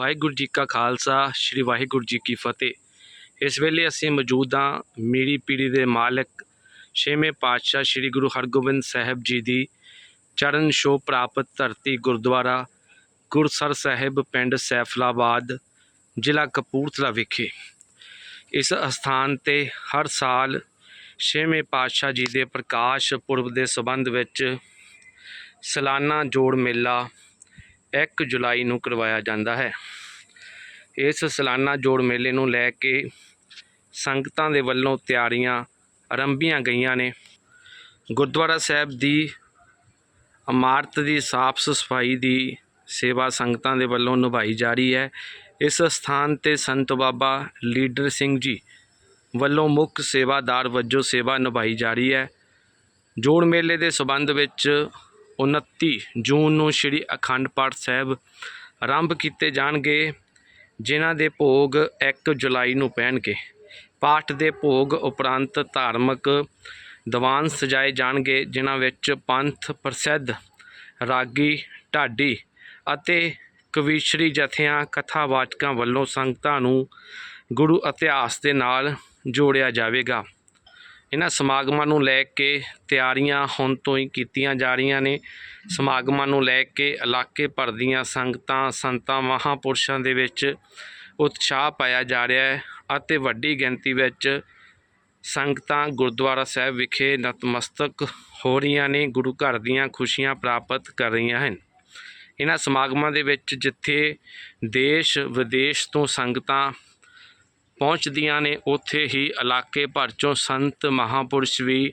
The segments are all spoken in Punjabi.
ਵਾਹਿਗੁਰੂ ਜੀ ਕਾ ਖਾਲਸਾ, ਸ੍ਰੀ ਵਾਹਿਗੁਰੂ ਜੀ ਕੀ ਫਤਿਹ। ਇਸ ਵੇਲੇ ਅਸੀਂ ਮੌਜੂਦ ਹਾਂ ਮੀਰੀ ਪੀੜੀ ਦੇ ਮਾਲਕ ਛੇਵੇਂ ਪਾਤਸ਼ਾਹ ਸ੍ਰੀ ਗੁਰੂ ਹਰਗੋਬਿੰਦ ਸਾਹਿਬ ਜੀ ਦੀ ਚਰਨ ਛੋਹ ਪ੍ਰਾਪਤ ਧਰਤੀ ਗੁਰਦੁਆਰਾ ਗੁਰਸਰ ਸਾਹਿਬ, ਪਿੰਡ ਸੈਫਲਾਬਾਦ, ਜ਼ਿਲ੍ਹਾ ਕਪੂਰਥਲਾ ਵਿਖੇ। ਇਸ ਅਸਥਾਨ ਤੇ ਹਰ ਸਾਲ ਛੇਵੇਂ ਪਾਤਸ਼ਾਹ ਜੀ ਦੇ ਪ੍ਰਕਾਸ਼ ਪੁਰਬ ਦੇ ਸਬੰਧ ਵਿੱਚ ਸਾਲਾਨਾ ਜੋੜ ਮੇਲਾ 1 ਜੁਲਾਈ ਨੂੰ ਕਰਵਾਇਆ ਜਾਂਦਾ ਹੈ। ਇਸ ਸਾਲਾਨਾ ਜੋੜ ਮੇਲੇ ਨੂੰ ਲੈ ਕੇ ਸੰਗਤਾਂ ਦੇ ਵੱਲੋਂ ਤਿਆਰੀਆਂ ਆਰੰਭੀਆਂ ਗਈਆਂ ਨੇ। ਗੁਰਦੁਆਰਾ ਸਾਹਿਬ ਦੀ ਇਮਾਰਤ ਦੀ ਸਾਫ਼ ਸਫ਼ਾਈ ਦੀ ਸੇਵਾ ਸੰਗਤਾਂ ਦੇ ਵੱਲੋਂ ਨਿਭਾਈ ਜਾ ਰਹੀ ਹੈ। ਇਸ ਸਥਾਨ ਤੇ ਸੰਤ ਬਾਬਾ ਲੀਡਰ ਸਿੰਘ ਜੀ ਵੱਲੋਂ ਮੁੱਖ ਸੇਵਾਦਾਰ ਵਜੋਂ ਸੇਵਾ ਨਿਭਾਈ ਜਾ ਰਹੀ ਹੈ। ਜੋੜ ਮੇਲੇ ਦੇ ਸਬੰਧ ਵਿੱਚ 29 ਜੂਨ ਨੂੰ ਸ੍ਰੀ ਅਖੰਡ ਪਾਠ ਸਾਹਿਬ ਆਰੰਭ ਕੀਤੇ ਜਾਣਗੇ, ਜਿਨ੍ਹਾਂ ਦੇ ਭੋਗ 1 ਜੁਲਾਈ ਨੂੰ ਪੈਣਗੇ। ਪਾਠ ਦੇ ਭੋਗ ਉਪਰੰਤ ਧਾਰਮਿਕ ਦੀਵਾਨ ਸਜਾਏ ਜਾਣਗੇ, ਜਿਨ੍ਹਾਂ ਵਿੱਚ ਪੰਥ ਪ੍ਰਸਿੱਧ ਰਾਗੀ, ਢਾਡੀ ਅਤੇ ਕਵੀਸ਼ਰੀ ਜਥਿਆਂ, ਕਥਾਵਾਚਕਾਂ ਵੱਲੋਂ ਸੰਗਤਾਂ ਨੂੰ ਗੁਰੂ ਇਤਿਹਾਸ ਦੇ ਨਾਲ ਜੋੜਿਆ ਜਾਵੇਗਾ। ਇਹਨਾਂ ਸਮਾਗਮਾਂ ਨੂੰ ਲੈ ਕੇ ਤਿਆਰੀਆਂ ਹੁਣ ਤੋਂ ਹੀ ਕੀਤੀਆਂ ਜਾ ਰਹੀਆਂ ਨੇ। ਸਮਾਗਮਾਂ ਨੂੰ ਲੈ ਕੇ ਇਲਾਕੇ ਭਰ ਦੀਆਂ ਸੰਗਤਾਂ, ਸੰਤਾਂ, ਮਹਾਪੁਰਸ਼ਾਂ ਦੇ ਵਿੱਚ ਉਤਸ਼ਾਹ ਪਾਇਆ ਜਾ ਰਿਹਾ ਹੈ ਅਤੇ ਵੱਡੀ ਗਿਣਤੀ ਵਿੱਚ ਸੰਗਤਾਂ ਗੁਰਦੁਆਰਾ ਸਾਹਿਬ ਵਿਖੇ ਨਤਮਸਤਕ ਹੋ ਰਹੀਆਂ ਨੇ, ਗੁਰੂ ਘਰ ਦੀਆਂ ਖੁਸ਼ੀਆਂ ਪ੍ਰਾਪਤ ਕਰ ਰਹੀਆਂ ਹਨ। ਇਹਨਾਂ ਸਮਾਗਮਾਂ ਦੇ ਵਿੱਚ ਜਿੱਥੇ ਦੇਸ਼ ਵਿਦੇਸ਼ ਤੋਂ ਸੰਗਤਾਂ ਪਹੁੰਚਦੀਆਂ ਨੇ, ਉੱਥੇ ਹੀ ਇਲਾਕੇ ਭਰ ਚੋਂ ਸੰਤ ਮਹਾਂਪੁਰਸ਼ ਵੀ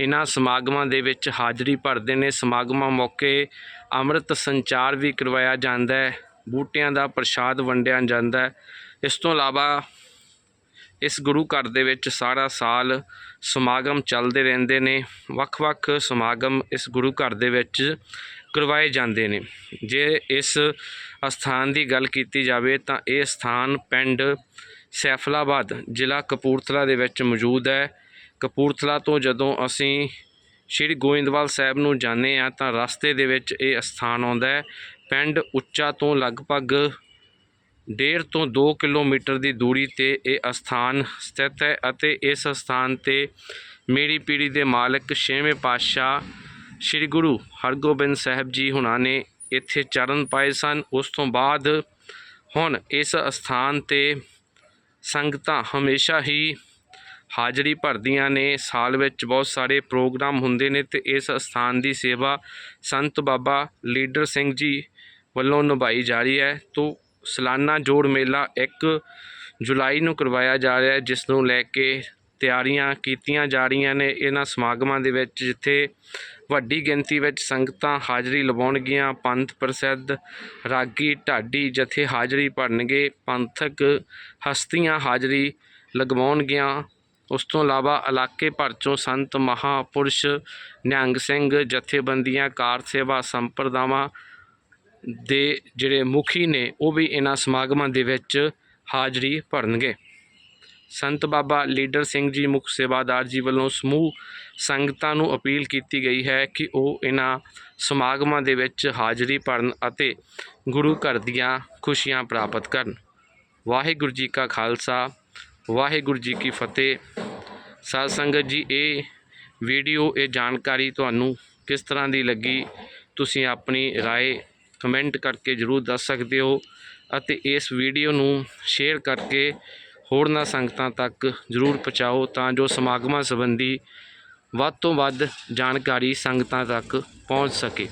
ਇਹਨਾਂ ਸਮਾਗਮਾਂ ਦੇ ਵਿੱਚ ਹਾਜ਼ਰੀ ਭਰਦੇ ਨੇ। ਸਮਾਗਮਾਂ ਮੌਕੇ ਅੰਮ੍ਰਿਤ ਸੰਚਾਰ ਵੀ ਕਰਵਾਇਆ ਜਾਂਦਾ ਹੈ, ਬੂਟਿਆਂ ਦਾ ਪ੍ਰਸ਼ਾਦ ਵੰਡਿਆ ਜਾਂਦਾ ਇਸ ਤੋਂ ਇਲਾਵਾ ਇਸ ਗੁਰੂ ਘਰ ਦੇ ਵਿੱਚ ਸਾਰਾ ਸਾਲ ਸਮਾਗਮ ਚੱਲਦੇ ਰਹਿੰਦੇ ਨੇ। ਵੱਖ-ਵੱਖ ਸਮਾਗਮ ਇਸ ਗੁਰੂ ਘਰ ਦੇ ਵਿੱਚ ਕਰਵਾਏ ਜਾਂਦੇ ਨੇ। ਜੇ ਇਸ ਅਸਥਾਨ ਦੀ ਗੱਲ ਕੀਤੀ ਜਾਵੇ ਤਾਂ ਇਹ ਸਥਾਨ ਪਿੰਡ ਸੈਫਲਾਬਾਦ ਜ਼ਿਲ੍ਹਾ ਕਪੂਰਥਲਾ ਦੇ ਵਿੱਚ ਮੌਜੂਦ ਹੈ। ਕਪੂਰਥਲਾ ਤੋਂ ਜਦੋਂ ਅਸੀਂ ਸ਼੍ਰੀ ਗੋਇੰਦਵਾਲ ਸਾਹਿਬ ਨੂੰ ਜਾਂਦੇ ਆ ਤਾਂ ਰਸਤੇ ਦੇ ਵਿੱਚ ਇਹ ਸਥਾਨ ਆਉਂਦਾ ਹੈ। ਪਿੰਡ ਉੱਚਾ ਤੋਂ ਲਗਭਗ ਡੇਢ ਤੋਂ 2 ਕਿਲੋਮੀਟਰ ਦੀ ਦੂਰੀ ਤੇ ਇਹ ਅਸਥਾਨ ਸਥਿਤ ਹੈ ਅਤੇ ਇਸ ਸਥਾਨ ਤੇ ਮੇਰੀ ਪੀੜੀ ਦੇ ਮਾਲਕ ਛੇਵੇਂ ਪਾਤਸ਼ਾਹ ਸ੍ਰੀ ਗੁਰੂ ਹਰਗੋਬਿੰਦ ਸਾਹਿਬ ਜੀ ਹੁਣਾਂ ਨੇ ਇੱਥੇ ਚਰਨ ਪਾਏ ਸਨ। ਉਸ ਤੋਂ ਬਾਅਦ ਹੁਣ ਇਸ ਅਸਥਾਨ ਤੇ ਸੰਗਤਾਂ ਹਮੇਸ਼ਾ ਹੀ ਹਾਜ਼ਰੀ ਭਰਦੀਆਂ ਨੇ। ਸਾਲ ਵਿੱਚ ਬਹੁਤ ਸਾਰੇ ਪ੍ਰੋਗਰਾਮ ਹੁੰਦੇ ਨੇ ਤੇ ਇਸ ਸਥਾਨ ਦੀ ਸੇਵਾ ਸੰਤ ਬਾਬਾ ਲੀਡਰ ਸਿੰਘ ਜੀ ਵੱਲੋਂ ਨਿਭਾਈ ਜਾ ਰਹੀ ਹੈ। ਤੋਂ ਸਲਾਨਾ ਜੋੜ ਮੇਲਾ 1 ਜੁਲਾਈ ਨੂੰ ਕਰਵਾਇਆ ਜਾ ਰਿਹਾ ਜਿਸ ਨੂੰ ਲੈ ਕੇ ਤਿਆਰੀਆਂ ਕੀਤੀਆਂ ਜਾ ਰਹੀਆਂ ਨੇ ਇਹਨਾਂ ਸਮਾਗਮਾਂ ਦੇ ਵਿੱਚ, ਜਿੱਥੇ ਵੱਡੀ ਗਿਣਤੀ ਵਿੱਚ ਸੰਗਤਾਂ ਹਾਜ਼ਰੀ ਲਵਾਉਣਗੀਆਂ। ਪੰਥ ਪ੍ਰਸਿੱਧ ਰਾਗੀ ਢਾਡੀ ਜਥੇ ਹਾਜ਼ਰੀ ਭਰਨਗੇ, ਪੰਥਕ ਹਸਤੀਆਂ ਹਾਜ਼ਰੀ ਲਗਵਾਉਣਗੀਆਂ। ਉਸ ਤੋਂ ਇਲਾਵਾ ਇਲਾਕੇ ਭਰ ਚੋਂ ਸੰਤ ਮਹਾਪੁਰਸ਼ ਨਿਹੰਗ ਸਿੰਘ ਜਥੇਬੰਦੀਆਂ, ਕਾਰ ਸੇਵਾ ਸੰਪਰਦਾਵਾਂ ਦੇ ਜਿਹੜੇ ਮੁਖੀ ਨੇ, ਉਹ ਵੀ ਇਹਨਾਂ ਸਮਾਗਮਾਂ ਦੇ ਵਿੱਚ ਹਾਜ਼ਰੀ ਭਰਨਗੇ। ਸੰਤ ਬਾਬਾ ਲੀਡਰ ਸਿੰਘ ਜੀ ਮੁੱਖ ਸੇਵਾਦਾਰ ਜੀ ਵੱਲੋਂ ਸਮੂਹ ਸੰਗਤਾਂ ਨੂੰ ਅਪੀਲ ਕੀਤੀ ਗਈ ਹੈ ਕਿ ਉਹ ਇਹਨਾਂ ਸਮਾਗਮਾਂ ਦੇ ਵਿੱਚ ਹਾਜ਼ਰੀ ਭਰਨ ਅਤੇ ਗੁਰੂ ਘਰ ਦੀਆਂ ਖੁਸ਼ੀਆਂ ਪ੍ਰਾਪਤ ਕਰਨ ਵਾਹਿਗੁਰੂ ਜੀ ਕਾ ਖਾਲਸਾ ਵਾਹਿਗੁਰੂ ਜੀ ਕੀ ਫਤਿਹ ਸਾਧ ਸੰਗਤ ਜੀ ਇਹ ਵੀਡੀਓ ਇਹ ਜਾਣਕਾਰੀ ਤੁਹਾਨੂੰ ਕਿਸ ਤਰ੍ਹਾਂ ਦੀ ਲੱਗੀ ਤੁਸੀਂ ਆਪਣੀ رائے ਕਮੈਂਟ ਕਰਕੇ ਜਰੂਰ ਦੱਸ ਸਕਦੇ ਹੋ ਅਤੇ ਇਸ ਵੀਡੀਓ ਨੂੰ ਸ਼ੇਅਰ ਕਰਕੇ ਹੋਰਨਾਂ ਸੰਗਤਾਂ ਤੱਕ ਜਰੂਰ ਪਹੁੰਚਾਓ ਤਾਂ ਜੋ ਸਮਾਗਮਾਂ ਸੰਬੰਧੀ ਵੱਧ ਤੋਂ ਵੱਧ ਜਾਣਕਾਰੀ ਸੰਗਤਾਂ ਤੱਕ ਪਹੁੰਚ ਸਕੇ।